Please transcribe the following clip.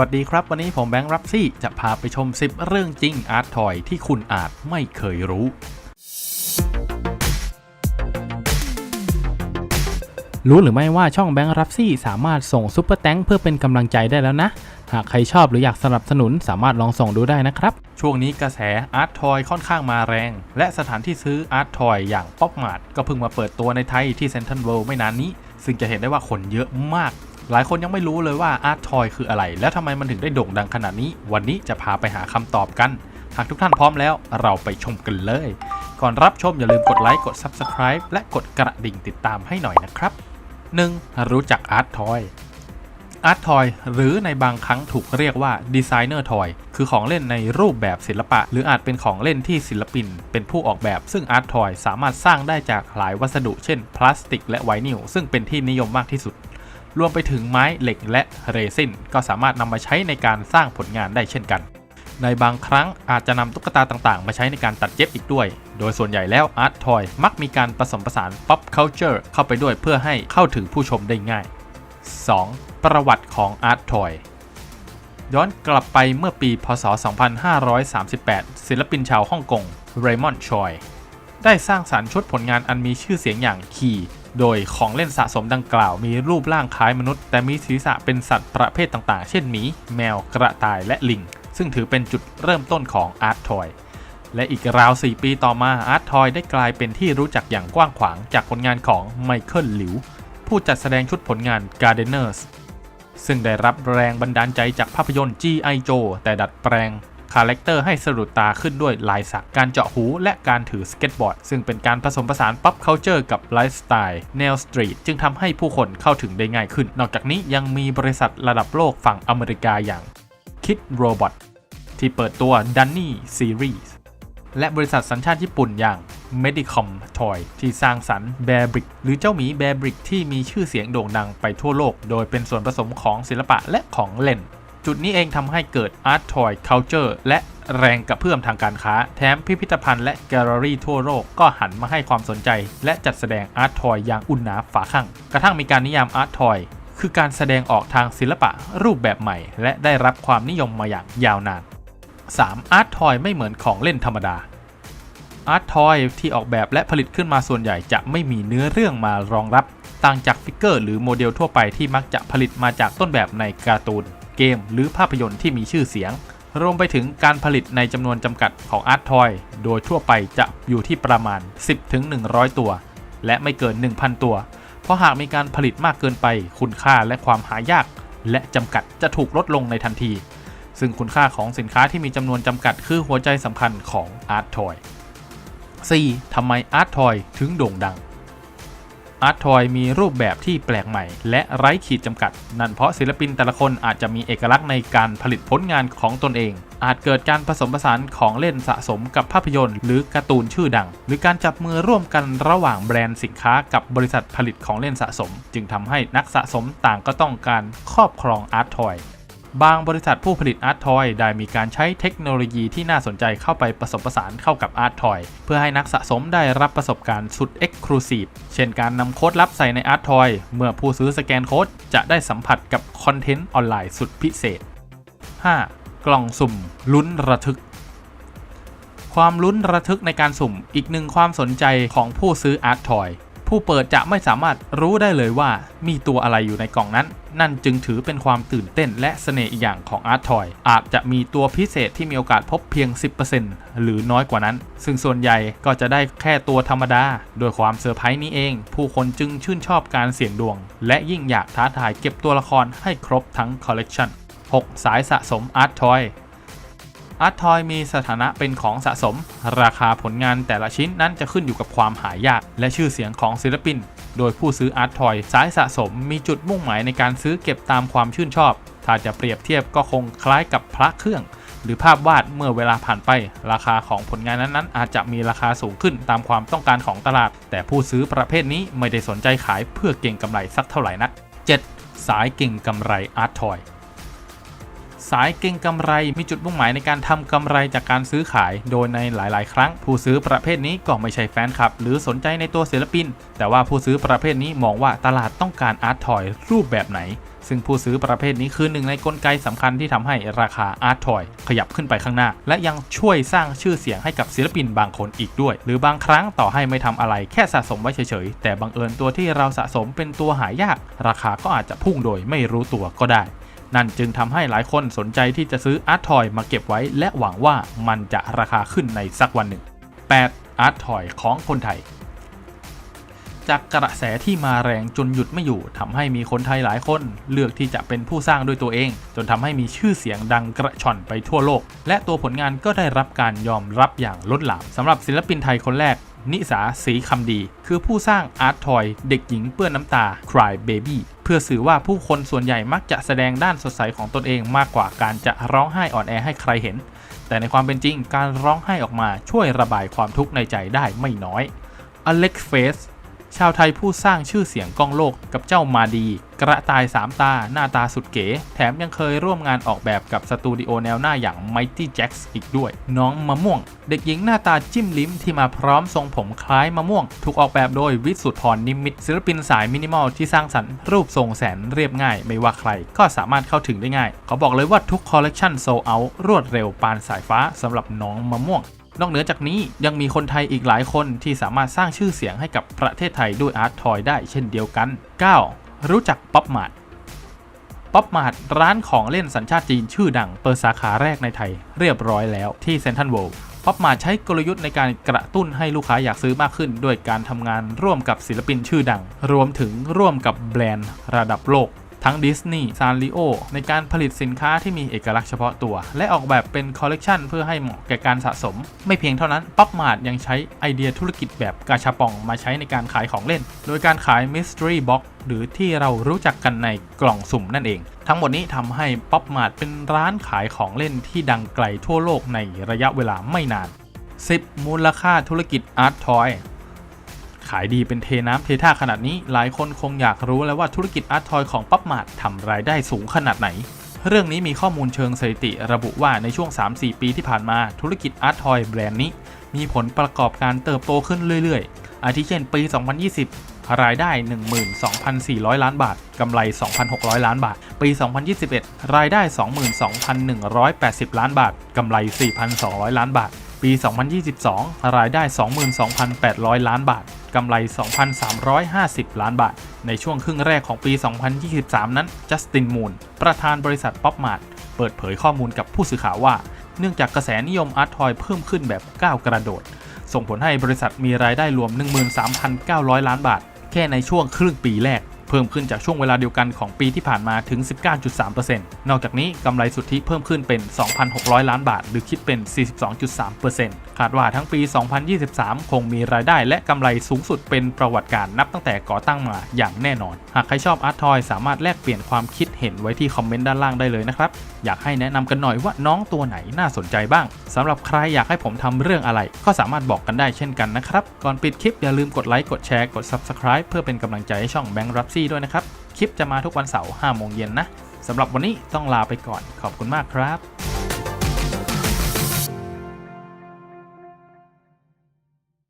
วัสดีครับ วันนี้ผมแบงค์รับซี่จะพาไปชม 10 เรื่องจริงอาร์ตทอยที่คุณอาจไม่เคยรู้ รู้หรือไม่ว่าช่องแบงค์รับซี่สามารถส่งซุปเปอร์แตงเพื่อเป็นกำลังใจได้แล้วนะ หากใครชอบหรืออยากสนับสนุนสามารถลองส่งดูได้นะครับ ช่วงนี้กระแสอาร์ตทอยค่อนข้างมาแรง และสถานที่ซื้ออาร์ตทอยอย่างป๊อปมาร์ทก็เพิ่งมาเปิดตัวในไทยที่เซ็นทรัลเวิลด์ไม่นานนี้ ซึ่งจะเห็นได้ว่าคนเยอะมาก หลายคนยังไม่รู้เลยว่าอาร์ตทอยคืออะไร และทำไมมันถึงได้โด่งดังขนาดนี้ วันนี้จะพาไปหาคำตอบกัน หากทุกท่านพร้อมแล้วเราไปชมกันเลย ก่อนรับชมอย่าลืมกดไลค์กด Subscribe และกดกระดิ่งติดตามให้หน่อยนะครับ 1. รู้จักอาร์ตทอยอาร์ตทอยหรือในบางครั้งถูกเรียกว่าดีไซเนอร์ทอยคือของเล่นในรูปแบบศิลปะ หรืออาจเป็นของเล่นที่ศิลปิน เป็นผู้ออกแบบ ซึ่งอาร์ตทอยสามารถสร้างได้จากหลายวัสดุ เช่น พลาสติกและไวนิลซึ่งเป็นที่นิยมมากที่สุด รวมไปถึงไม้เหล็กและเรซินก็สามารถนำมาใช้ในการสร้างผลงานได้เช่นกัน ในบางครั้งอาจจะนำตุ๊กตาต่างๆ มาใช้ในการตัดเย็บอีกด้วย โดยส่วนใหญ่แล้วอาร์ตทอยมักมีการผสมผสาน pop culture เข้าไปด้วยเพื่อให้เข้าถึงผู้ชมได้ง่าย 2. ประวัติของอาร์ตทอยย้อนกลับไปเมื่อปี พศ 2538 ศิลปินชาวฮ่องกงเรมอนด์ชอย ได้สร้างสารรค์ชุดผลงานอันมีชื่อเสียงอย่างคี โดยของเล่นสะสมดังกล่าวมีรูปร่างคล้ายมนุษย์ แต่มีศีรษะเป็นสัตว์ประเภทต่างๆ เช่นหมี แมว กระต่ายและลิง ซึ่งถือเป็นจุดเริ่มต้นของอาร์ตทอย และอีกราว 4 ปีต่อมาอาร์ตทอยได้กลายเป็นที่รู้จักอย่างกว้างขวางจากผลงานของไมเคิลหลิว ผู้จัดแสดงชุดผลงาน Gardeners ซึ่งได้รับแรงบันดาลใจจากภาพยนตร์ G.I. Joe แต่ดัดแปลง คาแรคเตอร์ให้สะดุดตาขึ้นด้วยลายสัก การเจาะหูและการถือสเก็ตบอร์ด ซึ่งเป็นการผสมผสานป๊อปเคานเจอร์กับไลฟ์สไตล์แนวสตรีทจึงทำให้ผู้คนเข้าถึงได้ง่ายขึ้น นอกจากนี้ยังมีบริษัทระดับโลกฝั่งอเมริกาอย่าง Kid Robot ที่เปิดตัว Dunny Series และบริษัทสัญชาติญี่ปุ่นอย่าง Medicom Toy ที่สร้างสรรค์ Bear Brick หรือเจ้าหมี Bear Brick ที่มีชื่อเสียงโด่งดังไปทั่วโลก โดยเป็นส่วนผสมของศิลปะและของเล่น จุดนี้เองทำให้เกิด Art Toy Culture และแรงกระเพื่อมทางการค้า แถมพิพิธภัณฑ์และแกลเลอรี่ทั่วโลกก็หันมาให้ความสนใจ และจัดแสดง Art Toy อยอย่างอุ่นหนาฝาข้างกระทั่งมีการนิยาม Art Toy คือการแสดงออกทางศิลปะรูปแบบใหม่ และได้รับความนิยมมาอย่างยาวนาน 3. Art Toy ไม่เหมือนของเล่นธรรมดาอาร์ตทอยที่ออกแบบและผลิตขึ้นมาส่วนใหญ่จะไม่มีเนื้อเรื่องมารองรับ ต่างจากฟิกเกอร์หรือโมเดลทั่วไปที่มักจะผลิตมาจากต้นแบบในการ์ตูน เกม หรือภาพยนตร์ที่มีชื่อเสียง รวมไปถึงการผลิตในจำนวนจำกัดของอาร์ตทอย โดยทั่วไปจะอยู่ที่ประมาณ 10-100 ตัว และไม่เกิน 1,000 ตัว เพราะหากมีการผลิตมากเกินไป คุณค่าและความหายาก และจำกัดจะถูกลดลงในทันที ซึ่งคุณค่าของสินค้าที่มีจำนวนจำกัดคือหัวใจสำคัญของอาร์ตทอย 4. ทำไมอาร์ตทอยถึงโด่งดัง อาร์ตทอยมีรูปแบบที่แปลกใหม่ และไร้ขีดจำกัด นั่นเพราะศิลปินแต่ละคนอาจจะมีเอกลักษณ์ในการผลิตผลงานของตนเอง อาจเกิดการผสมผสานของเล่นสะสมกับภาพยนตร์ หรือการ์ตูนชื่อดัง หรือการจับมือร่วมกันระหว่างแบรนด์สินค้ากับบริษัทผลิตของเล่นสะสม จึงทำให้นักสะสมต่างก็ต้องการครอบครองอาร์ตทอย บางบริษัทผู้ผลิตอาร์ตทอยได้มีการใช้เทคโนโลยีที่น่าสนใจเข้าไปผสมผสานเข้ากับอาร์ตทอยเพื่อให้นักสะสมได้รับประสบการณ์สุดเอ็กซ์คลูซีฟเช่นการนำโค้ดลับใส่ในอาร์ตทอยเมื่อผู้ซื้อสแกนโค้ดจะได้สัมผัสกับคอนเทนต์ออนไลน์สุดพิเศษ 5. กล่องสุ่มลุ้นระทึกความลุ้นระทึกในการสุ่มอีกหนึ่งความสนใจของผู้ซื้ออาร์ตทอย ผู้เปิดจะไม่สามารถรู้ได้เลยว่ามีตัวอะไรอยู่ในกล่องนั้น นั่นจึงถือเป็นความตื่นเต้นและเสน่ห์อีกอย่างของอาร์ตทอย อาจจะมีตัวพิเศษที่มีโอกาสพบเพียง 10%หรือน้อยกว่านั้น ซึ่งส่วนใหญ่ก็จะได้แค่ตัวธรรมดา โดยความเซอร์ไพรส์นี้เอง ผู้คนจึงชื่นชอบการเสี่ยงดวง และยิ่งอยากท้าทายเก็บตัวละครให้ครบทั้งคอลเลกชัน 6. สายสะสมอาร์ตทอย อาร์ตทอยมีสถานะเป็นของสะสม ราคาผลงานแต่ละชิ้นนั้นจะขึ้นอยู่กับความหายาก และชื่อเสียงของศิลปิน โดยผู้ซื้ออาร์ตทอยสายสะสมมีจุดมุ่งหมายในการซื้อเก็บตามความชื่นชอบ ถ้าจะเปรียบเทียบก็คงคล้ายกับพระเครื่อง หรือภาพวาดเมื่อเวลาผ่านไป ราคาของผลงานนั้นๆ อาจจะมีราคาสูงขึ้นตามความต้องการของตลาด แต่ผู้ซื้อประเภทนี้ไม่ได้สนใจขายเพื่อเก่งกำไรสักเท่าไหร่นัก 7. สายเก่งกำไรอาร์ตทอย สายเก่งกำไรมีจุดมุ่งหมายในการทำกำไรจากการซื้อขาย โดยในหลาย ๆ ครั้ง ผู้ซื้อประเภทนี้ก็ไม่ใช่แฟนคลับ หรือสนใจในตัวศิลปิน แต่ว่าผู้ซื้อประเภทนี้มองว่าตลาดต้องการอาร์ตทอยรูปแบบไหน ซึ่งผู้ซื้อประเภทนี้คือหนึ่งในกลไกสำคัญที่ทำให้ราคาอาร์ตทอยขยับขึ้นไปข้างหน้า และยังช่วยสร้างชื่อเสียงให้กับศิลปินบางคนอีกด้วย หรือบางครั้งต่อให้ไม่ทำอะไรแค่สะสมไว้เฉย ๆ แต่บังเอิญตัวที่เราสะสมเป็นตัวหายาก ราคาก็อาจจะพุ่งโดยไม่รู้ตัวก็ได้ นั่นจึงทำให้หลายคนสนใจที่จะซื้ออาร์ตทอยมาเก็บไว้ และหวังว่ามันจะราคาขึ้นในสักวันหนึ่ง 8. อาร์ตทอยของคนไทย จากกระแสที่มาแรงจนหยุดไม่อยู่ทำให้มีคนไทยหลายคนเลือกที่จะเป็นผู้สร้างด้วยตัวเอง จนทำให้มีชื่อเสียงดังกระชอนไปทั่วโลก และตัวผลงานก็ได้รับการยอมรับอย่างล้นหลามสำหรับศิลปินไทยคนแรกนิสาสีคำดี คือผู้สร้างอาร์ตทอย เด็กหญิงเปื้อนน้ำตา Cry Baby เพื่อสื่อว่าผู้คนส่วนใหญ่มักจะแสดงด้านสดใสของตนเองมากกว่าการจะร้องไห้อ่อนแอให้ใครเห็น แต่ในความเป็นจริงการร้องไห้ออกมาช่วยระบายความทุกข์ในใจได้ไม่น้อยอเล็กเฟส ชาวไทยผู้สร้างชื่อเสียงก้องโลกกับเจ้ามาดี กระต่ายสามตาหน้าตาสุดเก๋ แถมยังเคยร่วมงานออกแบบกับสตูดิโอแนวหน้าอย่าง Mighty Jacks อีกด้วย น้องมะม่วง เด็กหญิงหน้าตาจิ้มลิ้มที่มาพร้อมทรงผมคล้ายมะม่วง ถูกออกแบบโดยวิสุทธพรนิมิตศิลปินสายมินิมอลที่สร้างสรรค์รูปทรงแสนเรียบง่าย ไม่ว่าใครก็สามารถเข้าถึงได้ง่ายเขาบอกเลยว่าทุกคอลเลกชันโซเอารวดเร็วปานสายฟ้าสำหรับน้องมะม่วง นอกเหนือจากนี้ยังมีคนไทยอีกหลายคนที่สามารถสร้างชื่อเสียงให้กับประเทศไทยด้วยอาร์ตทอยได้เช่นเดียวกัน 9. รู้จักป๊อปมาร์ทป๊อปมาร์ทร้านของเล่นสัญชาติจีนชื่อดังเปิดสาขาแรกในไทย เรียบร้อยแล้วที่เซนทันเวิลด์ป๊อปมาร์ทใช้กลยุทธ์ในการกระตุ้นให้ลูกค้าอยากซื้อมากขึ้น ด้วยการทำงานร่วมกับศิลปินชื่อดัง รวมถึงร่วมกับแบรนด์ระดับโลก ทั้งดิสนีย์ซานริโอในการผลิตสินค้าที่มีเอกลักษณ์เฉพาะตัว และออกแบบเป็นคอลเลกชันเพื่อให้เหมาะแก่การสะสม ไม่เพียงเท่านั้น ป๊อปมาร์ยังใช้ไอเดียธุรกิจแบบกาชาปองมาใช้ในการขายของเล่น โดยการขาย Mystery Box หรือที่เรารู้จักกันในกล่องสุ่มนั่นเอง ทั้งหมดนี้ทำให้ป๊อปมาร์เป็นร้านขายของเล่นที่ดังไกลทั่วโลกในระยะเวลาไม่นาน 10. มูลค่าธุรกิจอาร์ตทอย ขายดีเป็นเทน้ำเทท่าขนาดนี้ หลายคนคงอยากรู้แล้วว่าธุรกิจอาร์ตทอยของปั๊บมาร์ททำรายได้สูงขนาดไหน เรื่องนี้มีข้อมูลเชิงสถิติ ระบุว่าในช่วง 3-4 ปีที่ผ่านมาธุรกิจอาร์ตทอยแบรนด์นี้ มีผลประกอบการเติบโตขึ้นเรื่อยๆ อาทิเช่นปี 2020 รายได้ 12,400 ล้านบาทกำไร 2,600 ล้านบาท ปี 2021 รายได้ 22,180 ล้านบาทกำไร 4,200 ล้านบาท ปี 2022 รายได้ 22,800 ล้านบาท กำไร 2,350 ล้านบาท ในช่วงครึ่งแรกของปี 2023 นั้นจัสตินมูนประธานบริษัทป๊อปมาร์ทเปิดเผยข้อมูลกับผู้สื่อข่าวว่า เนื่องจากกระแสนิยมอาร์ตทอยเพิ่มขึ้นแบบก้าวกระโดด ส่งผลให้บริษัทมีรายได้รวม 13,900 ล้านบาท แค่ในช่วงครึ่งปีแรก เพิ่มขึ้นจากช่วงเวลาเดียวกันของปีที่ผ่านมาถึง 19.3%นอกจากนี้กำไรสุทธิเพิ่มขึ้นเป็น 2,600 ล้านบาท หรือคิดเป็น 42.3%คาดว่าทั้งปี 2023 คงมีรายได้และกำไรสูงสุดเป็นประวัติการนับตั้งแต่ก่อตั้งมาอย่างแน่นอน หากใครชอบอาร์ตทอยสามารถแลกเปลี่ยนความคิดเห็นไว้ที่คอมเมนต์ด้านล่างได้เลยนะครับ อยากให้แนะนำกันหน่อยว่าน้องตัวไหนน่าสนใจบ้างสำหรับใครอยากให้ผมทำเรื่องอะไร ก็สามารถบอกกันได้เช่นกันนะครับ ก่อนปิดคลิปอย่าลืมกดไลค์กดแชร์กด Subscribe เพื่อเป็นกำลังใจให้ช่องแบงค์รับซี่ด้วยนะครับ คลิปจะมาทุกวันเสาร์5โมงเย็นนะสำหรับวันนี้ต้องลาไปก่อนขอบคุณมากครับ